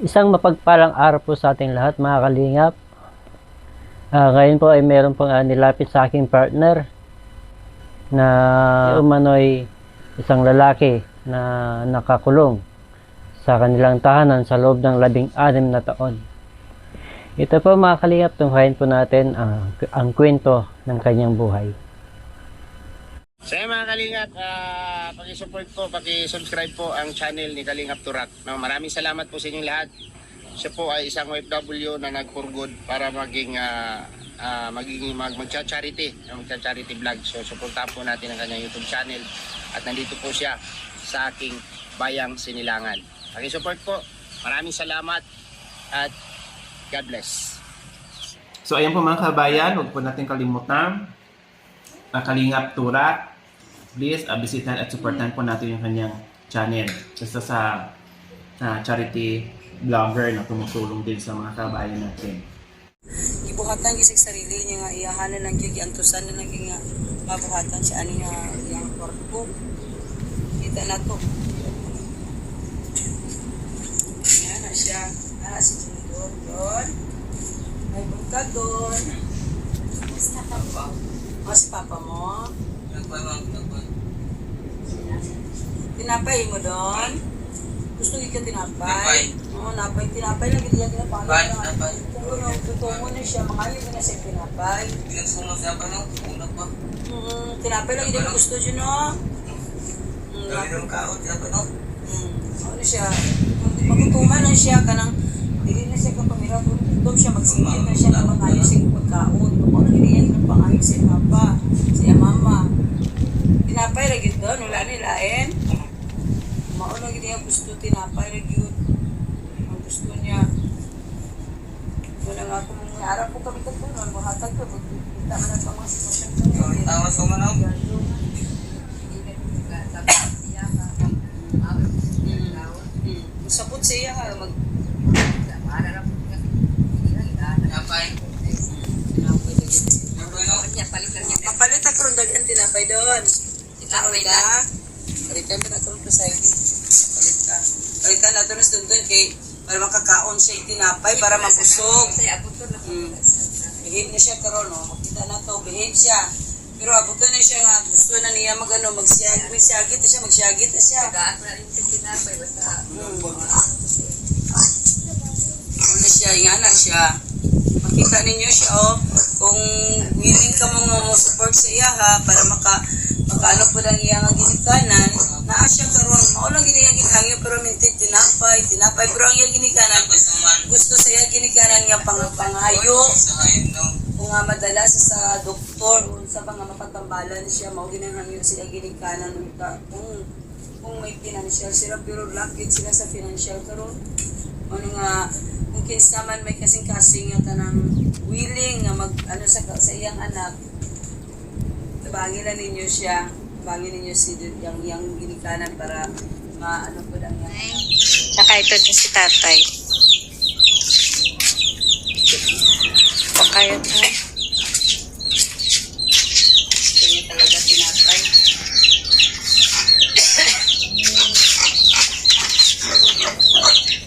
Isang mapagpalang araw po sa ating lahat mga kalingap. Ah, ngayon po ay meron pong ah, nilapit sa aking partner na umano'y isang lalaki na nakakulong sa kanilang tahanan sa loob ng labing anim na taon. Ito po mga kalingap, tunghayin po natin ang, ang kwento ng kanyang buhay. So yun, mga Kalingap, uh, paki-support po, paki-subscribe po ang channel ni Kalingap Turak. No, maraming salamat po sa inyong lahat. Siya po ay isang OFW na nag-for-good para maging ah, ah, maging mag magcha-charity, magcha-charity vlog. So suportahan po natin ang kanyang YouTube channel at nandito po siya sa aking bayang Sinilangan. Paki-support po. Maraming salamat at God bless. So ayan po mga kabayan, huwag po natin kalimutan ang Kalingap Turak. Please, uh, at supportan po natin yung kanyang channel. Isa sa na charity vlogger na tumutulong din sa mga kabayan natin. gibuhatan gisig sarili niya nga iyahanan ng gyud antusan na naging nga mabuhatan siya. Ani nga iyang kwarto? Kita na to. Yan na siya. Ana si Jundor doon may bungka doon mas na papa? O si papa mo tinapay mo doon? Gusto nga ka tinapay? Oo napay tinapay lagi diyan tinapay. Kung ano tutungo na siya mangalim na siya tinapay. Mm, tinapay lagi din gusto dyan, no? Mm, Mm, ano siya, magutuman na siya, kanang, dili na siya kapamira, doon siya magsingit na siya na mangayos siya pagkaon. Ano na giniyan ng pangayos siya papa, siya mama. Tinapay lagi doon, wala nilain. Mauna gini ang gusto tinapay yun. Ang gusto niya. Wala nga ako mga araw po kami katunan, buhatag ko, kita man ang mga sitwasyon ko. Tawas ko man ako. Mm. Sabot siya ha, mag Napay. Mapalit ako rin dagan tinapay doon. Tinapay na? Palitan mo na ito rin sa hindi. Palit ka. Palitan na ito rin doon kay para makakaon siya yung tinapay para mapusog. Mm. Bihid na siya karon no. Makita na to, bihid siya. Pero abutan na siya nga, gusto na niya mag ano, magsiyagit, magsiyagit na siya, magsiyagit na siya. Mm. Ano siya, nga na siya. Makita ninyo siya, oh. Kung willing ka mong mo support sa iya, ha, para maka, makaano po lang iya nga ginikanan, naa siya karon. Mao lang gini iya ginhangyo pero minti tinapay, tinapay. Pero ang iya ginikanan gusto sa iya ginikanan nga pang pangayo kung nga madala sa doktor sa mga mapatambalan siya mao ginahangyo sila ginikanan. Ka kung kung may financial sila pero lakit sila sa financial. Karon ano nga kung kinsaman may kasing-kasing nga tanang willing nga mag ano sa sa iyang anak na ninyo siya tabangin ninyo si yang yang ginikanan para maano po lang yan Saka ito din si tatay. Pakayo to. Gusto niya talaga tinapay.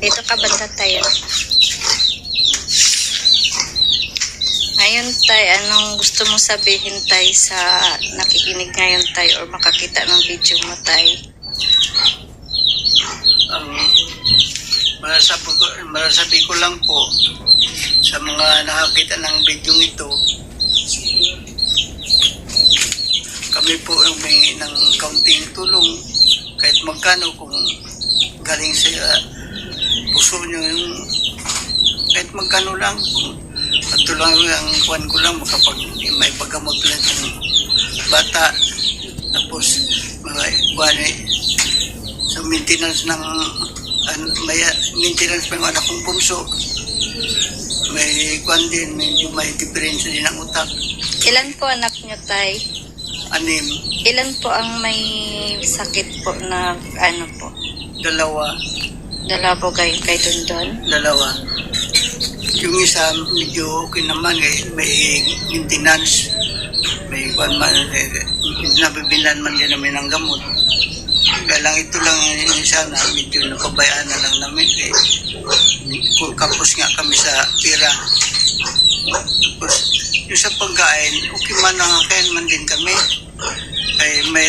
Dito ka banda tayo. Ngayon tay, anong gusto mo sabihin tay sa nakikinig ngayon tay or makakita ng video mo tay? Ang masasabi ko, masasabi ko lang po sa mga nakakita ng video ito, kami po may ng kaunting tulong kahit magkano kung galing sa puso nyo yung kahit magkano lang kung ito lang ang kuhan ko lang makapag may paggamot lang ng bata tapos mga kuhan eh, sa maintenance ng an, may maintenance pa yung anak kong punso may kuhan din medyo may diferensya din ang utak Ilan po anak niyo tay? anim Ilan po ang may sakit po na ano po? dalawa Dala po kayo kay Dondon? dalawa yung isa medyo okay naman eh, may maintenance may kuhan man eh, nabibilan man din namin ng gamot kaya lang ito lang yung isa na medyo napabayaan na lang namin eh kami sa pira. Tapos, yung sa pagkain, okay man ang kain man din kami. Ay, may,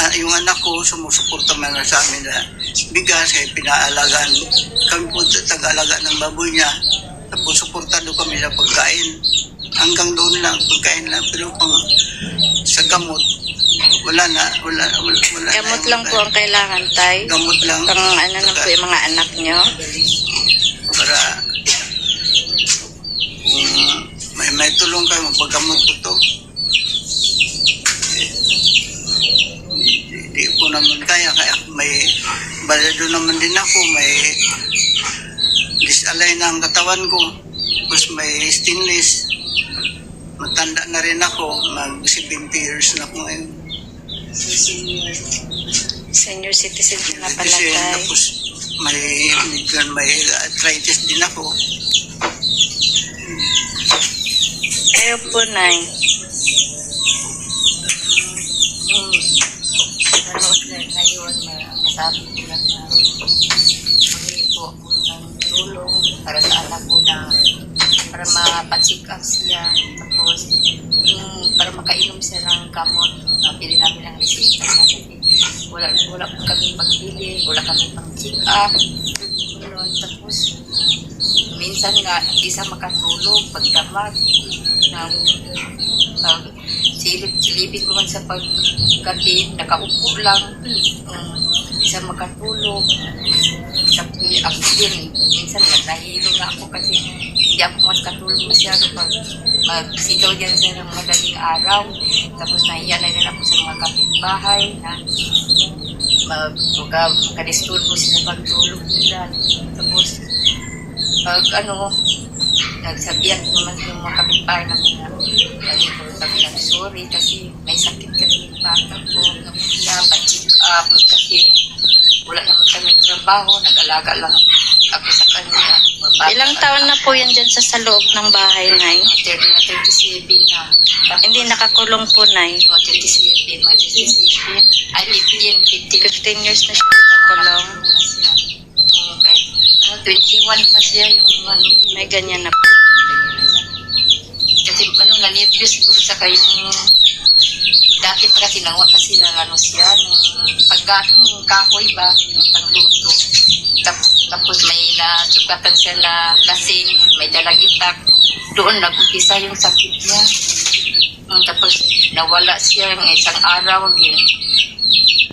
ah, yung anak ko, sumusuporta man sa amin na bigas, ay pinaalagaan. Kami po tag-alaga ng baboy niya. Tapos, suportado kami sa pagkain. Hanggang doon lang, pagkain lang. Pero pang sa gamot, wala na, wala, wala, wala na Gamot yung- lang po ang kailangan, tay. Gamot lang. Pang ano lang po yung mga anak nyo. para kung may may tulong kayo magpagamot ko to eh, di, di ko naman kaya kaya may balado naman din ako may disalay na ang katawan ko. Tapos may stainless. Matanda na rin ako. Mag 70 years na ako ngayon. Senior citizen na pala, kasi tay. tapos may may arthritis din ako. Kayo po, nay. Nanood na ngayon, ma- masabi ko lang na humingi po ako ng tulong para sa anak ko na para ma-check up siya. Tapos, yung para makainom siya ng gamot, mabili namin ang resita niya kasi wala, wala po kami pagbili, wala kami pang check up. Tapos, minsan nga, hindi siya makatulog pagdamat na pag silip, silipin ko man sa paggabi, nakaupo lang, um, isa makatulog. Tapos ako din, minsan nahihilo na ako kasi hindi ako makatulog masyado pag magsigaw dyan sa ng madaling araw. Tapos nahiya na rin ako sa mga kapitbahay na mag makadisturbo sila sa pagtulog nila. Tapos pag ano, nagsabihan naman yung mga kapitbahay namin na lagi ko kami ng sorry kasi may sakit kasi yung bata ko. Namula, pa-check up kasi wala naman kami trabaho, nag-alaga lang ako sa kanya. Bata Ilang taon na po yan dyan sa, sa loob ng bahay, nay? na 30 na 37 na. Tapos, Hindi nakakulong po, nay. Oh, 37, mga 37. Ay, 15, 15. 15 years na siya nakakulong. na siya. Okay. Ano, 21 pa siya yung ano, May ganyan na po. kasi ano, na-nervous siguro sa kayong dati pa kasi nawa kasi ng ano siya, ng kahoy ba, ng pangluto. Tapos, may nasugatan siya na lasing, may dalang itak. Doon nag-umpisa yung sakit niya. Mm, tapos nawala siya ng isang araw din.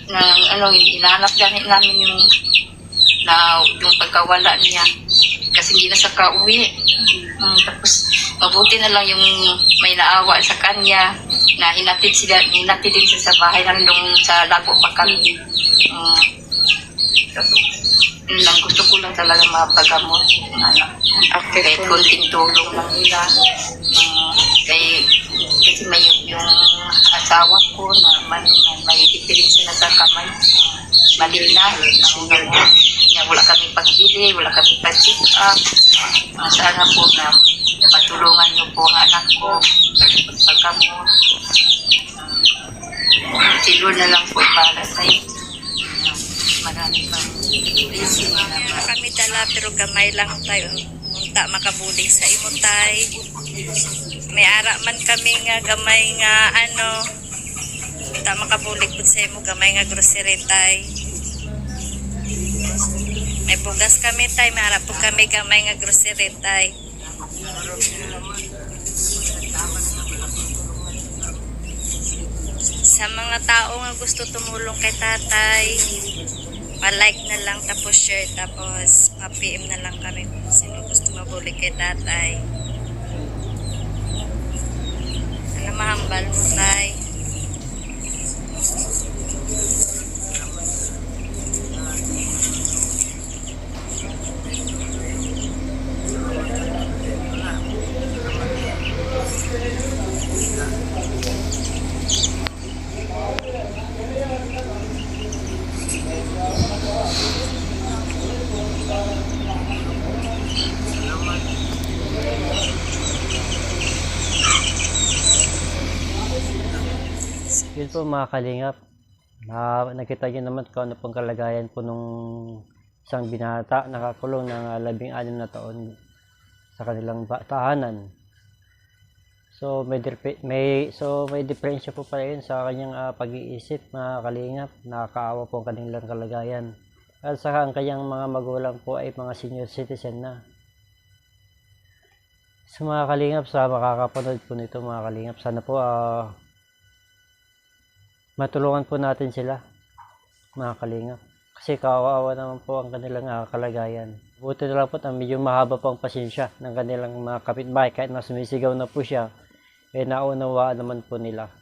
Nang ano, inanap gani namin yung na yung pagkawala niya kasi hindi na siya kauwi. Mm, tapos mabuti na lang yung may naawa sa kanya na hinatid sila, hinatid din siya sa bahay doon sa lago pa kami. Tapos, yun lang, gusto ko lang talaga mapagamot yung anak. Okay Kahit konting tulong lang nila. Mm, kay, kasi may yung asawa ko na man, man, may rin sila sa kamay. Mali na. Niya, wala kami pagbili, wala kami pag-check up. Ah, sana po na patulungan niyo po ang anak ko pagpagkamot. Si Lord na lang po para sa iyo. Marami pang blessing kami dala pero gamay lang tayo. Unta makabulig sa imo tay. May ara man kami nga gamay nga ano. Unta makabulig pud sa imo gamay nga grocery tay. Bugas kami tay, may ara po kami gamay nga grocery tay. Sa mga tao nga gusto tumulong kay tatay, pa-like na lang tapos share tapos pa-PM na lang kami kung sino gusto mabulig kay tatay. Ano mahambal mo tay? Po mga kalingap. Na, nakita nyo naman kung ano pong kalagayan po nung isang binata nakakulong ng ah, labing anim na taon. sa kanilang tahanan. So may may so may diferensya po pala yun sa kanyang ah, pag-iisip mga kalingap, nakakaawa po ang kanilang kalagayan. At saka ang kanyang mga magulang po ay mga senior citizen na. Sa mga kalingap, sa makakapanood po nito mga kalingap, sana po ah, matulungan po natin sila mga kalingap. Kasi kawawa naman po ang kanilang ah, kalagayan. Buti na lang po at medyo mahaba po ang pasensya ng kanilang mga kapitbahay kahit na sumisigaw na po siya, eh naunawaan naman po nila.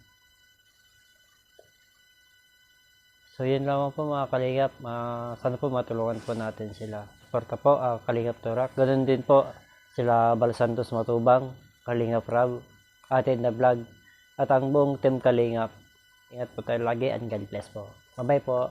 So yun lamang po mga kalingap, Ah, sana po matulungan po natin sila. Suporta po ang Kalingap Turak. Ganun din po sila Bal Santos Matubang, Kalingap Rab, Atin na Vlog, at ang buong team Kalingap. Ingat po tayo lagi and God bless po. Bye-bye po.